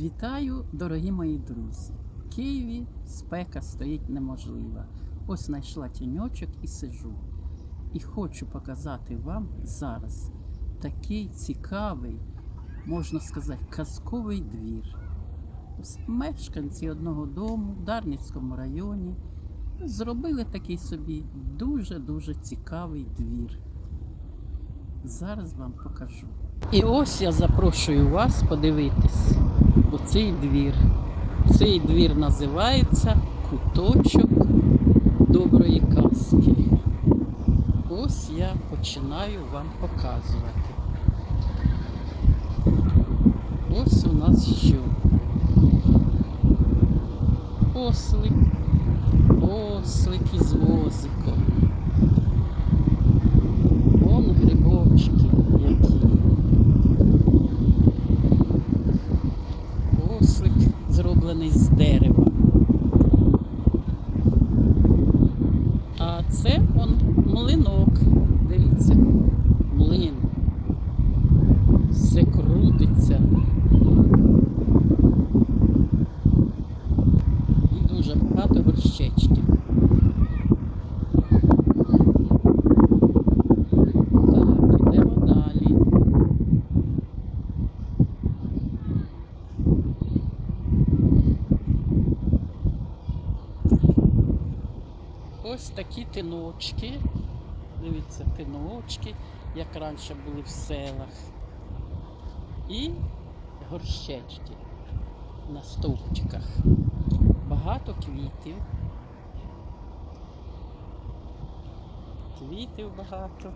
Вітаю, дорогі мої друзі! В Києві спека стоїть неможлива. Ось знайшла тіньочок і сижу. І хочу показати вам зараз такий цікавий, можна сказати, казковий двір. Ось Мешканці одного дому в Дарницькому районі зробили такий собі дуже-дуже цікавий двір. Зараз вам покажу. І ось я запрошую вас подивитись у цей двір. Цей двір називається Куточок доброї казки. Ось я починаю вам показувати. Ось у нас що? Ослик, ослик із возиком. Вон грибочки які. Ослик зроблений з дерева. А це он млинок. Дивіться, млин. Все крутиться. І дуже багато далі. Ось такі тиночки. Дивіться, тиночки, як раніше були в селах. І горщечки на стовпчиках. Багато квітів. Квітів багато.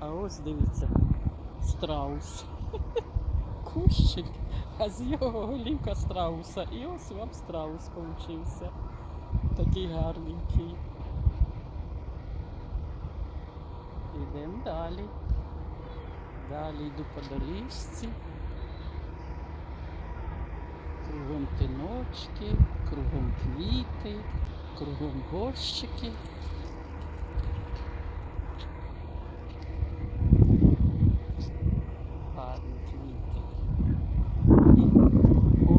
А ось дивіться, страус. Кущик, а з його голівка страуса. І ось вам страус получився. Такий гарненький. Йдемо далі. Далі йду по доріжці. Кругом тиночки, кругом квіти, кругом горщики. Гарні квіти. І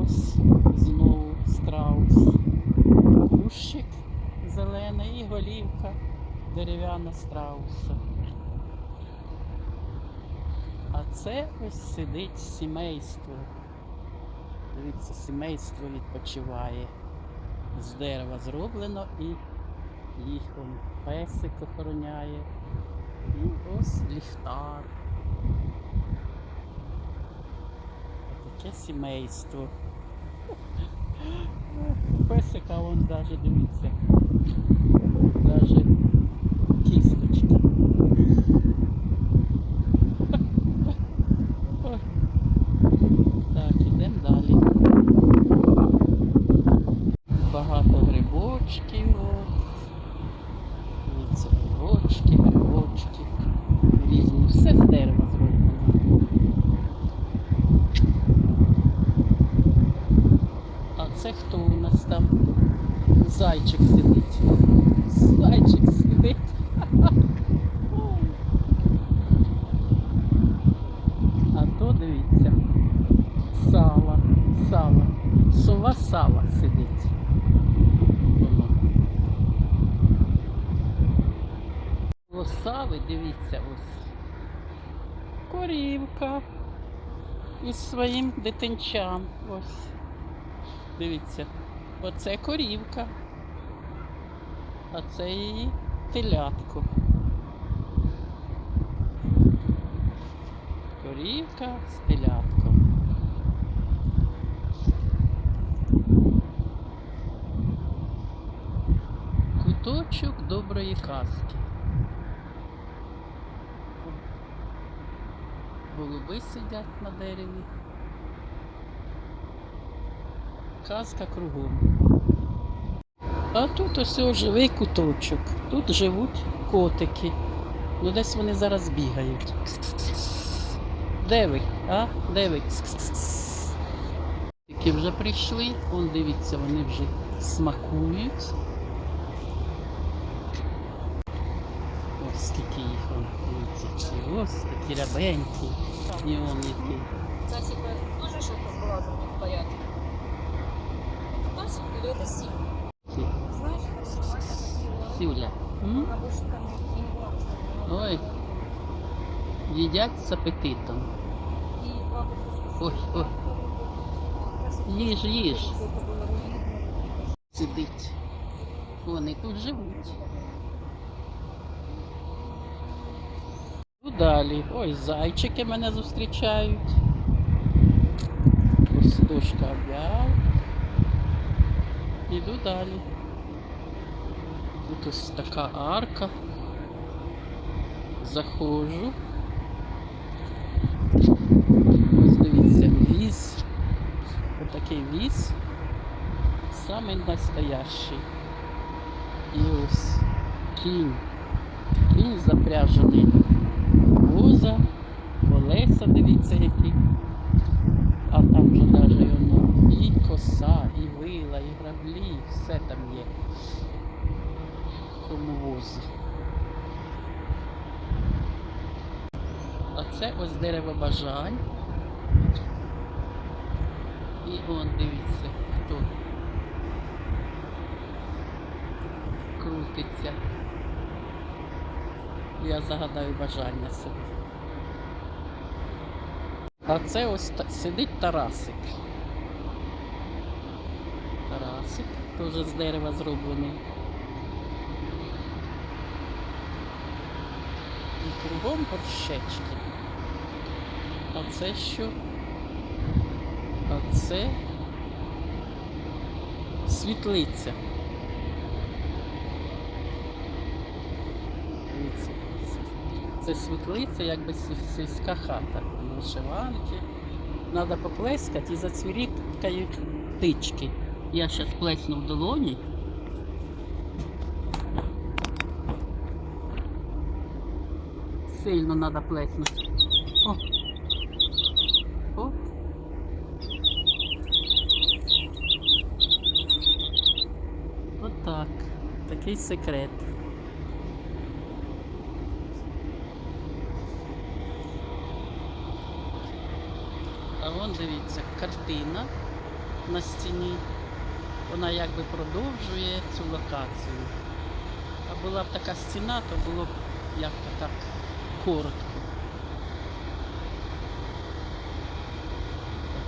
ось знову страус кущик зелений і голівка дерев'яна страуса. А це ось сидить сімейство. Дивіться, сімейство відпочиває. З дерева зроблено і їх он песик охороняє. І ось ліхтар. Таке сімейство. Песика вон даже дивіться. Даже кісточки. Ой. Так, ідемо далі. Багато грибочків. ось. Дивіться, грибочки, грибочки. Різні. Все з дерева зроблено. А це хто у нас там? Зайчик сидить. Зайчик сидить. А то дивіться. Сала, сала. Сова сала сидить. Воно. Лосави, дивіться, ось. Корівка із своїм дитинчам. Ось. Дивіться, оце корівка, а це її телятко. Корівка з телятком. Куточок доброї казки. Голуби сидять на дереві. Казка кругом. А тут ось живий куточок. Тут живуть котики. Ну десь вони зараз бігають. Де? А? Де? Які вже прийшли, он дивіться, вони вже смакують. скільки їх вон. Ці ось такі рябенькі. І он які. Засіба дуже швидко була за ним порядку. Сюля. Знаєш, Сюля. Ой. Їдять з апетитом. Ой, ой. Їж, їж. Сидить. Вони тут живуть. Далі. Ой, зайчики мене зустрічають. Ось дошка об'яв. Іду далі. Тут ось така арка. Заходжу. Ось дивіться, віз. Отакий віз. Самий настоящий. І ось кінь. Кінь запряжений. Воза, колеса, дивіться які. А там вже навіть воно і коса, і вила, і граблі, все там є. В тому возі. А це ось дерево бажань. І он дивіться, хто крутиться. Я загадаю бажання собі. А це ось сидить Тарасик. Тарасик, теж з дерева зроблений. І кругом горщечки. А це що? А це світлиця. Це світлиця, якби сільська хата. Вишиванки. Треба поплескати і зацвірікають птички. Я зараз плесну в долоні. Сильно треба плеснути. О. О. Отак. Такий секрет. А вон дивіться, картина на стіні. Вона якби продовжує цю локацію. А була б така стіна, то було б як-то так коротко.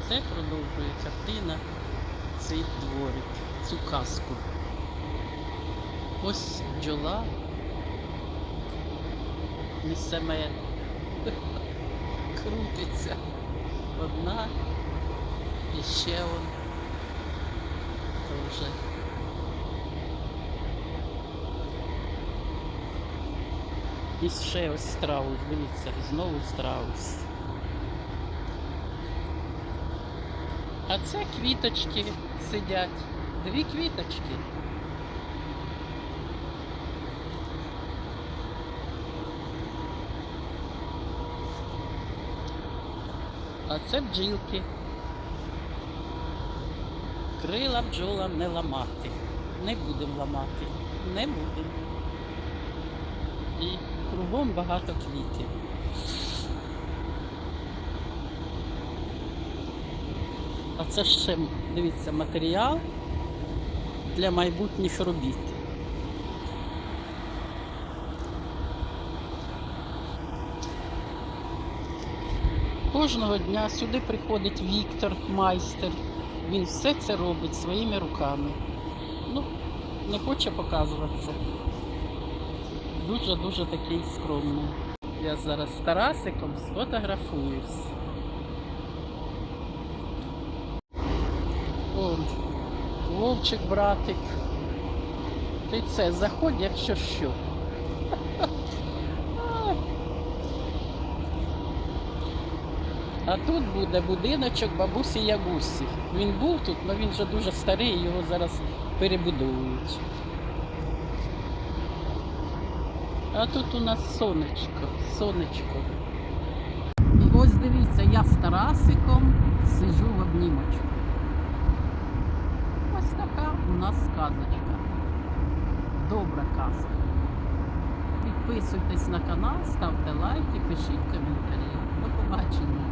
Це продовжує картина цей дворик, цю казку. Ось бджола несе мед. Крутиться. Одна і ще он. Вже. І ще ось страус, дивіться, знову страус. А це квіточки сидять. Дві квіточки. А це бджілки. Крила бджолам не ламати. Не будемо ламати. Не будемо. І кругом багато квітів. А це ще, дивіться, матеріал для майбутніх робіт. Кожного дня сюди приходить Віктор, майстер. Він все це робить своїми руками. Ну, не хоче показуватися. Дуже-дуже такий скромний. Я зараз з Тарасиком сфотографуюсь. О, Вовчик, братик. Ти це заходь, якщо що. А тут буде будиночок бабусі Ягусі. Він був тут, але він вже дуже старий, його зараз перебудовують. А тут у нас сонечко, сонечко. Ось дивіться, я з Тарасиком сиджу в обнімочку. Ось така у нас сказочка. Добра казка. Підписуйтесь на канал, ставте лайки, пишіть коментарі. До побачення.